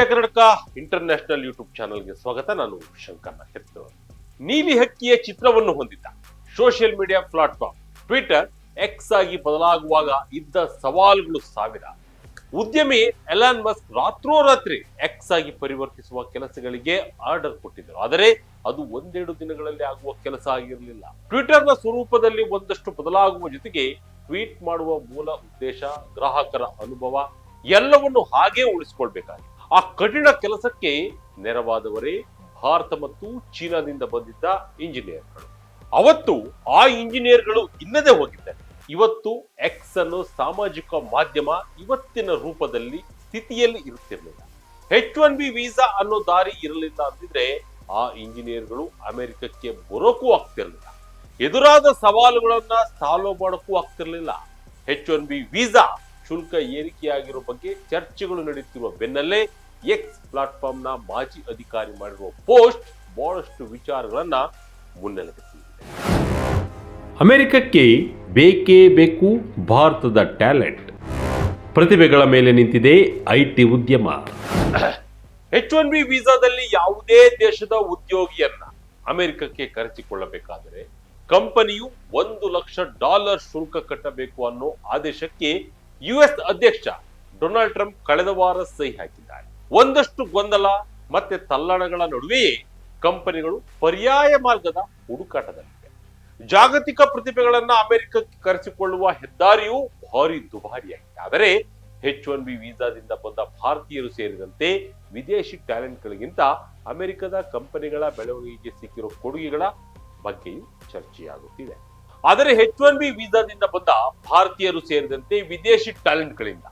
ವಿಜಯ Karnataka international YouTube ಚಾನಲ್ಗೆ ಸ್ವಾಗತ. ನಾನು ಶಂಕರ್ ಹೆತ್ತು ನೀಲಿ ಹಕ್ಕಿಯ ಚಿತ್ರವನ್ನು ಹೊಂದಿದ್ದ social media platform Twitter X ಆಗಿ ಬದಲಾಗುವಾಗ ಇದ್ದ ಸವಾಲುಗಳು ಸಾವಿರ. ಉದ್ಯಮಿ ಎಲಾನ್ ಮಸ್ಕ್ ರಾತ್ರೋರಾತ್ರಿ ಎಕ್ಸ್ ಆಗಿ ಪರಿವರ್ತಿಸುವ ಕೆಲಸಗಳಿಗೆ ಆರ್ಡರ್ ಕೊಟ್ಟಿದ್ದರು. ಆದರೆ ಅದು ಒಂದೆರಡು ದಿನಗಳಲ್ಲಿ ಆಗುವ ಕೆಲಸ ಆಗಿರಲಿಲ್ಲ. ಟ್ವಿಟರ್ನ ಸ್ವರೂಪದಲ್ಲಿ ಒಂದಷ್ಟು ಬದಲಾಗುವ ಜೊತೆಗೆ ಟ್ವೀಟ್ ಮಾಡುವ ಮೂಲ ಉದ್ದೇಶ ಗ್ರಾಹಕರ ಅನುಭವ ಎಲ್ಲವನ್ನು ಹಾಗೇ ಉಳಿಸಿಕೊಳ್ಬೇಕಾಗಿದೆ ಆ ಕಠಿಣ ಕೆಲಸಕ್ಕೆ ನೆರವಾದವರೇ ಭಾರತ ಮತ್ತು ಚೀನಾದಿಂದ ಬಂದಿದ್ದ ಇಂಜಿನಿಯರ್ಗಳು. ಅವತ್ತು ಆ ಇಂಜಿನಿಯರ್ಗಳು ಇಲ್ಲದೆ ಹೋಗಿದ್ದಾರೆ. ಇವತ್ತು ಎಕ್ಸ್ ಅನ್ನು ಸಾಮಾಜಿಕ ಮಾಧ್ಯಮ ಇವತ್ತಿನ ರೂಪದಲ್ಲಿ ಸ್ಥಿತಿಯಲ್ಲಿ ಇರುತ್ತಿರಲಿಲ್ಲ. ಹೆಚ್ ಒನ್ ಬಿ ವೀಸಾ ಅನ್ನೋ ದಾರಿ ಇರಲಿಲ್ಲ ಅಂತಿದ್ರೆ ಆ ಇಂಜಿನಿಯರ್ಗಳು ಅಮೆರಿಕಕ್ಕೆ ಬರೋಕ್ಕೂ ಆಗ್ತಿರಲಿಲ್ಲ. ಎದುರಾದ ಸವಾಲುಗಳನ್ನ ಸಾಲ್ವ್ ಮಾಡೋಕ್ಕೂ ಆಗ್ತಿರಲಿಲ್ಲ. ಹೆಚ್ ಒನ್ ಬಿ ವೀಸಾ ಶುಲ್ಕ ಏರಿಕೆಯಾಗಿರೋ ಬಗ್ಗೆ ಚರ್ಚೆಗಳು ನಡೆಯುತ್ತಿರುವ ಬೆನ್ನಲ್ಲೇ ಎಕ್ಸ್ ಪ್ಲಾಟ್ಫಾರ್ಮ್ನ ಮಾಜಿ ಅಧಿಕಾರಿ ಮಾಡಿರುವ ಪೋಸ್ಟ್ ಬಹಳಷ್ಟು ವಿಚಾರಗಳನ್ನ ಮುನ್ನೆಲೆ ಅಮೆರಿಕಕ್ಕೆ ಬೇಕೇ ಬೇಕು ಭಾರತದ ಟ್ಯಾಲೆಂಟ್. ಪ್ರತಿಭೆಗಳ ಮೇಲೆ ನಿಂತಿದೆ ಐಟಿ ಉದ್ಯಮ. ಎಚ್ ಒನ್ ಬಿ ವೀಸಾದಲ್ಲಿ ಯಾವುದೇ ದೇಶದ ಉದ್ಯೋಗಿಯನ್ನ ಅಮೆರಿಕಕ್ಕೆ ಕರೆಸಿಕೊಳ್ಳಬೇಕಾದರೆ ಕಂಪನಿಯು ಒಂದು ಲಕ್ಷ ಡಾಲರ್ ಶುಲ್ಕ ಕಟ್ಟಬೇಕು ಅನ್ನೋ ಆದೇಶಕ್ಕೆ ಯುಎಸ್ ಅಧ್ಯಕ್ಷ ಡೊನಾಲ್ಡ್ ಟ್ರಂಪ್ ಕಳೆದ ವಾರ ಸಹಿ ಹಾಕಿದ್ದಾರೆ. ಒಂದಷ್ಟು ಗೊಂದಲ ಮತ್ತೆ ತಲ್ಲಣಗಳ ನಡುವೆಯೇ ಕಂಪನಿಗಳು ಪರ್ಯಾಯ ಮಾರ್ಗದ ಹುಡುಕಾಟದಲ್ಲಿವೆ. ಜಾಗತಿಕ ಪ್ರತಿಭೆಗಳನ್ನ ಅಮೆರಿಕಕ್ಕೆ ಕರೆಸಿಕೊಳ್ಳುವ ಹೆದ್ದಾರಿಯು ಭಾರಿ ದುಬಾರಿಯಾಗಿದೆ. ಆದರೆ ಹೆಚ್ ಒನ್ ಬಿ ವೀಸಾದಿಂದ ಬಂದ ಭಾರತೀಯರು ಸೇರಿದಂತೆ ವಿದೇಶಿ ಟ್ಯಾಲೆಂಟ್ಗಳಿಗಿಂತ ಅಮೆರಿಕದ ಕಂಪನಿಗಳ ಬೆಳವಣಿಗೆಗೆ ಸಿಕ್ಕಿರೋ ಕೊಡುಗೆಗಳ ಬಗ್ಗೆಯೂ ಚರ್ಚೆಯಾಗುತ್ತಿದೆ. ಆದರೆ ಹೆಚ್ ಒನ್ ಬಿ ವೀಸಾದಿಂದ ಬಂದ ಭಾರತೀಯರು ಸೇರಿದಂತೆ ವಿದೇಶಿ ಟ್ಯಾಲೆಂಟ್ಗಳಿಂದ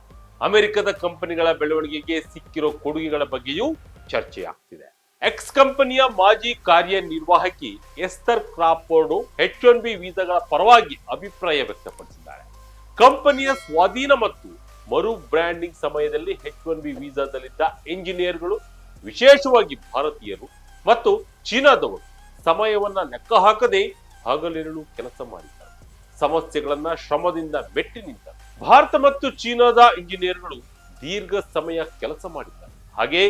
ಅಮೆರಿಕದ ಕಂಪನಿಗಳ ಬೆಳವಣಿಗೆಗೆ ಸಿಕ್ಕಿರೋ ಕೊಡುಗೆಗಳ ಬಗ್ಗೆಯೂ ಚರ್ಚೆಯಾಗ್ತಿದೆ. ಎಕ್ಸ್ ಕಂಪನಿಯ ಮಾಜಿ ಕಾರ್ಯನಿರ್ವಾಹಕಿ Esther Crawford H one B ವೀಸಾಗಳ ಪರವಾಗಿ ಅಭಿಪ್ರಾಯ ವ್ಯಕ್ತಪಡಿಸಿದ್ದಾರೆ. ಕಂಪನಿಯ ಸ್ವಾಧೀನ ಮತ್ತು ಮರು ಬ್ರ್ಯಾಂಡಿಂಗ್ ಸಮಯದಲ್ಲಿ ಹೆಚ್ ಒನ್ ಬಿ ವೀಸಾದಲ್ಲಿದ್ದ ಇಂಜಿನಿಯರ್ಗಳು ವಿಶೇಷವಾಗಿ ಭಾರತೀಯರು ಮತ್ತು ಚೀನಾದವರು ಸಮಯವನ್ನ ಲೆಕ್ಕ ಹಾಕದೆ ಹಗಲಿರುಳು ಕೆಲಸ ಮಾಡಿದ್ದಾರೆ. ಸಮಸ್ಯೆಗಳನ್ನ ಶ್ರಮದಿಂದ ಮೆಟ್ಟಿ ನಿಂತ ಭಾರತ ಮತ್ತು ಚೀನಾದ ಇಂಜಿನಿಯರ್ಗಳು ದೀರ್ಘ ಸಮಯ ಕೆಲಸ ಮಾಡಿದ್ದಾರೆ. ಹಾಗೆ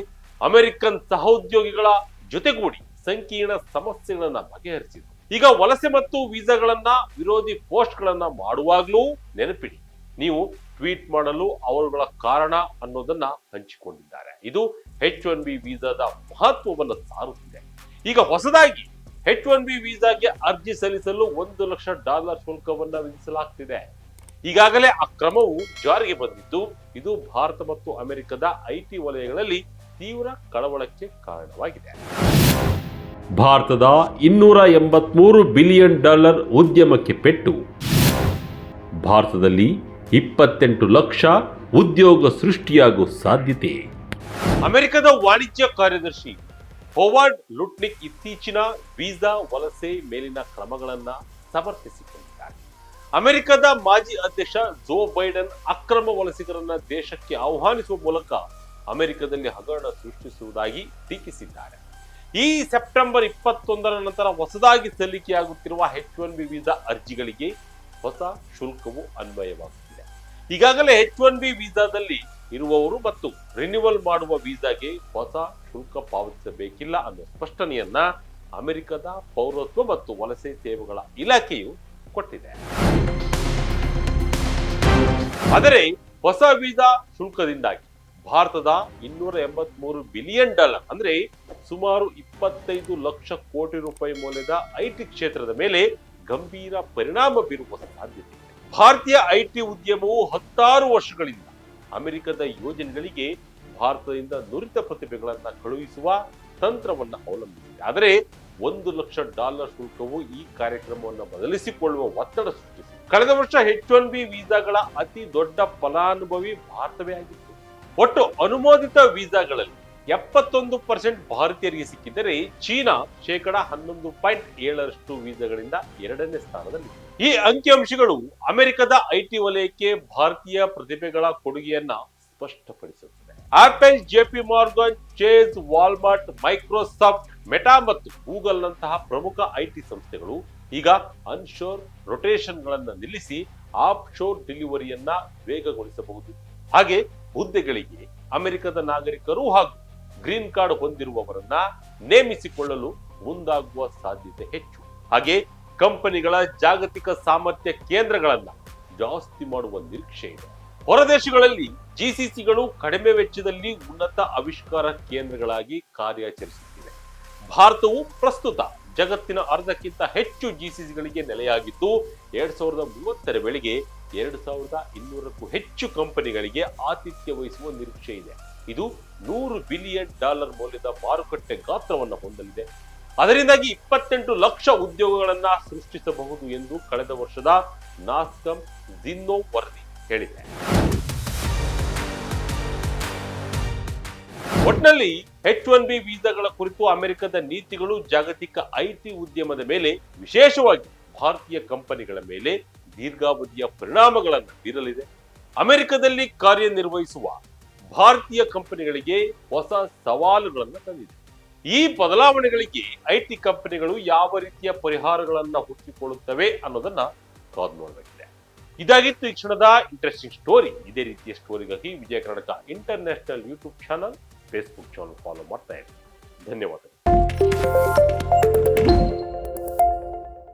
ಅಮೆರಿಕನ್ ಸಹೋದ್ಯೋಗಿಗಳ ಜೊತೆಗೂಡಿ ಸಂಕೀರ್ಣ ಸಮಸ್ಯೆಗಳನ್ನ ಬಗೆಹರಿಸಿದರು. ಈಗ ವಲಸೆ ಮತ್ತು ವೀಸಾಗಳನ್ನ ವಿರೋಧಿ ಪೋಸ್ಟ್ಗಳನ್ನ ಮಾಡುವಾಗ್ಲೂ ನೆನಪಿಡಿ, ನೀವು ಟ್ವೀಟ್ ಮಾಡಲು ಅವರುಗಳ ಕಾರಣ ಅನ್ನೋದನ್ನ ಹಂಚಿಕೊಂಡಿದ್ದಾರೆ. ಇದು ಹೆಚ್ ಒನ್ ಬಿ ವೀಸಾದ ಮಹತ್ವವನ್ನು ಸಾರುತ್ತಿದೆ. ಈಗ ಹೊಸದಾಗಿ ಎಚ್ ಒನ್ ಬಿ ವೀಸಾಗೆ ಅರ್ಜಿ ಸಲ್ಲಿಸಲು ಒಂದು ಲಕ್ಷ ಡಾಲರ್ ಶುಲ್ಕವನ್ನ ವಿಧಿಸಲಾಗ್ತಿದೆ. ಈಗಾಗಲೇ ಆ ಕ್ರಮವು ಜಾರಿಗೆ ಬಂದಿದ್ದು, ಇದು ಭಾರತ ಮತ್ತು ಅಮೆರಿಕದ ಐಟಿ ವಲಯಗಳಲ್ಲಿ ತೀವ್ರ ಕಳವಳಕ್ಕೆ ಕಾರಣವಾಗಿದೆ. ಭಾರತದ ಇನ್ನೂರ ಎಂಬತ್ಮೂರು ಬಿಲಿಯನ್ ಡಾಲರ್ ಉದ್ಯಮಕ್ಕೆ ಪೆಟ್ಟು. ಭಾರತದಲ್ಲಿ ಇಪ್ಪತ್ತೆಂಟು ಲಕ್ಷ ಉದ್ಯೋಗ ಸೃಷ್ಟಿಯಾಗುವ ಸಾಧ್ಯತೆ. ಅಮೆರಿಕದ ವಾಣಿಜ್ಯ ಕಾರ್ಯದರ್ಶಿ ಹೊವಾರ್ಡ್ ಲುಟ್ನಿಕ್ ಇತ್ತೀಚಿನ ವೀಸಾ ವಲಸೆ ಮೇಲಿನ ಕ್ರಮಗಳನ್ನ ಸಮರ್ಥಿಸಿಕೊಂಡಿದ್ದಾರೆ. ಅಮೆರಿಕದ ಮಾಜಿ ಅಧ್ಯಕ್ಷ ಜೋ ಬೈಡನ್ ಅಕ್ರಮ ವಲಸಿಗರನ್ನ ದೇಶಕ್ಕೆ ಆಹ್ವಾನಿಸುವ ಮೂಲಕ ಅಮೆರಿಕದಲ್ಲಿ ಹಗರಣ ಸೃಷ್ಟಿಸುವುದಾಗಿ ಟೀಕಿಸಿದ್ದಾರೆ. ಈ ಸೆಪ್ಟೆಂಬರ್ ಇಪ್ಪತ್ತೊಂದರ ನಂತರ ಹೊಸದಾಗಿ ಸಲ್ಲಿಕೆಯಾಗುತ್ತಿರುವ ಹೆಚ್ ಒನ್ ಬಿ ವೀಸಾ ಅರ್ಜಿಗಳಿಗೆ ಹೊಸ ಶುಲ್ಕವು ಅನ್ವಯವಾಗುತ್ತಿದೆ. ಈಗಾಗಲೇ ಹೆಚ್ ಒನ್ ಬಿ ವೀಸಾದಲ್ಲಿ ಇರುವವರು ಮತ್ತು ರಿನ್ಯೂವಲ್ ಮಾಡುವ ವೀಸಾಗೆ ಹೊಸ ಶುಲ್ಕ ಪಾವತಿಸಬೇಕಿಲ್ಲ ಅನ್ನೋ ಸ್ಪಷ್ಟನೆಯನ್ನ ಅಮೆರಿಕದ ಪೌರತ್ವ ಮತ್ತು ವಲಸೆ ಸೇವೆಗಳ ಇಲಾಖೆಯು ಕೊಟ್ಟಿದೆ. ಆದರೆ ಹೊಸ ವೀಸಾ ಶುಲ್ಕದಿಂದಾಗಿ ಭಾರತದ ಇನ್ನೂರ ಎಂಬತ್ಮೂರು ಬಿಲಿಯನ್ ಡಾಲರ್ ಅಂದ್ರೆ ಸುಮಾರು ಇಪ್ಪತ್ತೈದು ಲಕ್ಷ ಕೋಟಿ ರೂಪಾಯಿ ಮೌಲ್ಯದ ಐಟಿ ಕ್ಷೇತ್ರದ ಮೇಲೆ ಗಂಭೀರ ಪರಿಣಾಮ ಬೀರುವ ಸಾಧ್ಯತೆ ಭಾರತೀಯ ಐಟಿ ಉದ್ಯಮವು ಹತ್ತಾರು ವರ್ಷಗಳಿಂದ ಅಮೆರಿಕದ ಯೋಜನೆಗಳಿಗೆ ಭಾರತದಿಂದ ನುರಿತ ಪ್ರತಿಭೆಗಳನ್ನು ಕಳುಹಿಸುವ ತಂತ್ರವನ್ನ ಅವಲಂಬಿಸಿದೆ ಆದರೆ ಒಂದು ಲಕ್ಷ ಡಾಲರ್ ಶುಲ್ಕವು ಈ ಕಾರ್ಯಕ್ರಮವನ್ನು ಬದಲಿಸಿಕೊಳ್ಳುವ ಒತ್ತಡ ಸೃಷ್ಟಿಸಿದೆ ಕಳೆದ ವರ್ಷ ಎಚ್ ಒನ್ ಬಿ ವೀಸಾಗಳ ಅತಿ ದೊಡ್ಡ ಫಲಾನುಭವಿ ಭಾರತವೇ ಆಗಿತ್ತು. ಒಟ್ಟು ಅನುಮೋದಿತ ವೀಸಾಗಳಲ್ಲಿ ಎಪ್ಪತ್ತೊಂದು ಪರ್ಸೆಂಟ್ ಭಾರತೀಯರಿಗೆ ಸಿಕ್ಕಿದರೆ ಚೀನಾ ಶೇಕಡ ಹನ್ನೊಂದು ಪಾಯಿಂಟ್ ಏಳರಷ್ಟು ವೀಸಾಗಳಿಂದ ಎರಡನೇ ಸ್ಥಾನದಲ್ಲಿ ಈ ಅಂಕಿಅಂಶಗಳು ಅಮೆರಿಕದ ಐಟಿ ವಲಯಕ್ಕೆ ಭಾರತೀಯ ಪ್ರತಿಭೆಗಳ ಕೊಡುಗೆಯನ್ನ ಸ್ಪಷ್ಟಪಡಿಸುತ್ತದೆ Apple JP Morgan, Chase, Walmart, Microsoft, Meta ಮತ್ತು ಗೂಗಲ್ ನಂತಹ ಪ್ರಮುಖ ಐಟಿ ಸಂಸ್ಥೆಗಳು ಈಗ ಅನ್ಶೋರ್ ರೊಟೇಷನ್ ಗಳನ್ನ ನಿಲ್ಲಿಸಿ ಆಫ್ ಶೋರ್ ಡೆಲಿವರಿಯನ್ನ ವೇಗಗೊಳಿಸಬಹುದು. ಹಾಗೆ ಹುದ್ದೆಗಳಿಗೆ ಅಮೆರಿಕದ ನಾಗರಿಕರು ಹಾಗೂ ಗ್ರೀನ್ ಕಾರ್ಡ್ ಹೊಂದಿರುವವರನ್ನ ನೇಮಿಸಿಕೊಳ್ಳಲು ಮುಂದಾಗುವ ಸಾಧ್ಯತೆ ಹೆಚ್ಚು. ಹಾಗೆ ಕಂಪನಿಗಳ ಜಾಗತಿಕ ಸಾಮರ್ಥ್ಯ ಕೇಂದ್ರಗಳನ್ನ ಜಾಸ್ತಿ ಮಾಡುವ ನಿರೀಕ್ಷೆ ಇದೆ. ಹೊರದೇಶಗಳಲ್ಲಿ ಜಿಸಿಸಿಗಳು ಕಡಿಮೆ ವೆಚ್ಚದಲ್ಲಿ ಉನ್ನತ ಆವಿಷ್ಕಾರ ಕೇಂದ್ರಗಳಾಗಿ ಕಾರ್ಯಾಚರಿಸುತ್ತಿವೆ. ಭಾರತವು ಪ್ರಸ್ತುತ ಜಗತ್ತಿನ ಅರ್ಧಕ್ಕಿಂತ ಹೆಚ್ಚು ಜಿಸಿಸಿಗಳಿಗೆ ನೆಲೆಯಾಗಿದ್ದು, ಎರಡ್ ಸಾವಿರದ ಮೂವತ್ತರ ವೇಳೆಗೆ ಎರಡು ಸಾವಿರದ ಇನ್ನೂರಕ್ಕೂ ಹೆಚ್ಚು ಕಂಪನಿಗಳಿಗೆ ಆತಿಥ್ಯ ವಹಿಸುವ ನಿರೀಕ್ಷೆ ಇದೆ. ಇದು ನೂರು ಬಿಲಿಯನ್ ಡಾಲರ್ ಮೌಲ್ಯದ ಮಾರುಕಟ್ಟೆ ಗಾತ್ರವನ್ನು ಹೊಂದಲಿದೆ. ಅದರಿಂದಾಗಿ ಇಪ್ಪತ್ತೆಂಟು ಲಕ್ಷ ಉದ್ಯೋಗಗಳನ್ನ ಸೃಷ್ಟಿಸಬಹುದು ಎಂದು ಕಳೆದ ವರ್ಷದ ನಾಸ್ಕಂ ಜಿನ್ನೋ ವರದಿ ಹೇಳಿದೆ. ಒಟ್ನಲ್ಲಿ ಎಚ್ ಒನ್ ಬಿ ವೀಸಾಗಳ ಕುರಿತು ಅಮೆರಿಕದ ನೀತಿಗಳು ಜಾಗತಿಕ ಐಟಿ ಉದ್ಯಮದ ಮೇಲೆ, ವಿಶೇಷವಾಗಿ ಭಾರತೀಯ ಕಂಪನಿಗಳ ಮೇಲೆ ದೀರ್ಘಾವಧಿಯ ಪರಿಣಾಮಗಳನ್ನು ಬೀರಲಿದೆ. ಅಮೆರಿಕದಲ್ಲಿ ಕಾರ್ಯನಿರ್ವಹಿಸುವ ಭಾರತೀಯ ಕಂಪನಿಗಳಿಗೆ ಹೊಸ ಸವಾಲುಗಳನ್ನು ತಂದಿದೆ. ಈ ಬದಲಾವಣೆಗಳಿಗೆ ಐಟಿ ಕಂಪನಿಗಳು ಯಾವ ರೀತಿಯ ಪರಿಹಾರಗಳನ್ನ ಹುಟ್ಟಿಕೊಳ್ಳುತ್ತವೆ ಅನ್ನೋದನ್ನ ಕಾದು ನೋಡಬೇಕಿದೆ. ಇದಾಗಿತ್ತು ಈ ಕ್ಷಣದ ಇಂಟ್ರೆಸ್ಟಿಂಗ್ ಸ್ಟೋರಿ ಇದೇ ರೀತಿಯ ಸ್ಟೋರಿಗಾಗಿ Vijaya Karnataka international YouTube channel Facebook channel follow ಮಾಡ್ತಾ ಇರಿ. ಧನ್ಯವಾದಗಳು.